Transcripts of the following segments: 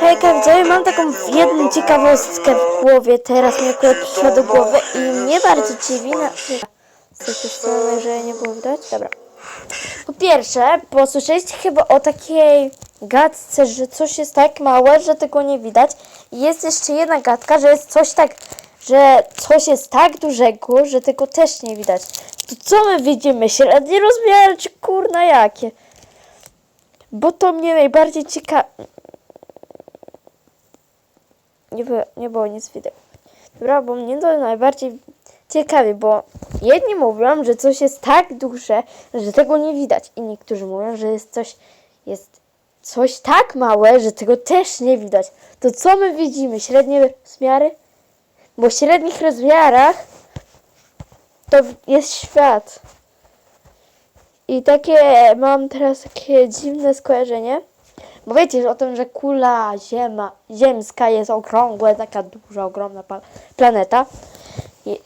Hejka, widzowie, mam taką jedną ciekawostkę w głowie, teraz mi akurat przyszła do głowy i mnie bardzo dziwi na... Strony, że nie było widać? Dobra. Po pierwsze, posłyszeliście chyba o takiej gadce, że coś jest tak małe, że tego nie widać. I jest jeszcze jedna gadka, że jest coś tak, że coś jest tak dużego, że tego też nie widać. To co my widzimy? Średnie rozmiary czy kurna jakie? Bo to mnie najbardziej ciekawi. Nie, było, nie było nic widać. Dobra, bo mnie to najbardziej ciekawi, bo jedni mówią, że coś jest tak duże, że tego nie widać. I niektórzy mówią, że jest coś, jest coś tak małe, że tego też nie widać. To co my widzimy? Średnie rozmiary? Bo w średnich rozmiarach to jest świat. I takie mam teraz takie dziwne skojarzenie. Bo wiecie o tym, że kula ziema, ziemska jest okrągła, taka duża, ogromna planeta. I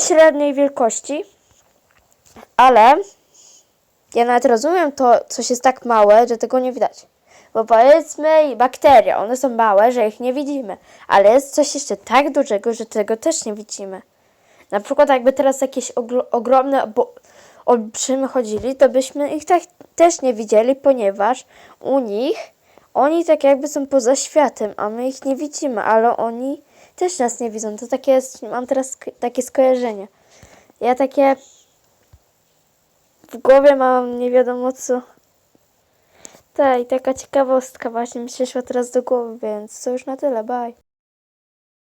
średniej wielkości. Ale ja nawet rozumiem to, coś jest tak małe, że tego nie widać. Bo powiedzmy bakterie, one są małe, że ich nie widzimy. Ale jest coś jeszcze tak dużego, że tego też nie widzimy. Na przykład jakby teraz jakieś ogromne bo- olbrzymy chodzili, to byśmy ich tak też nie widzieli, ponieważ u nich oni tak jakby są poza światem, a my ich nie widzimy, ale oni też nas nie widzą. To takie jest, mam teraz takie skojarzenie. Ja takie w głowie mam nie wiadomo co. Tak, i taka ciekawostka właśnie mi przyszła teraz do głowy, więc to już na tyle, bye.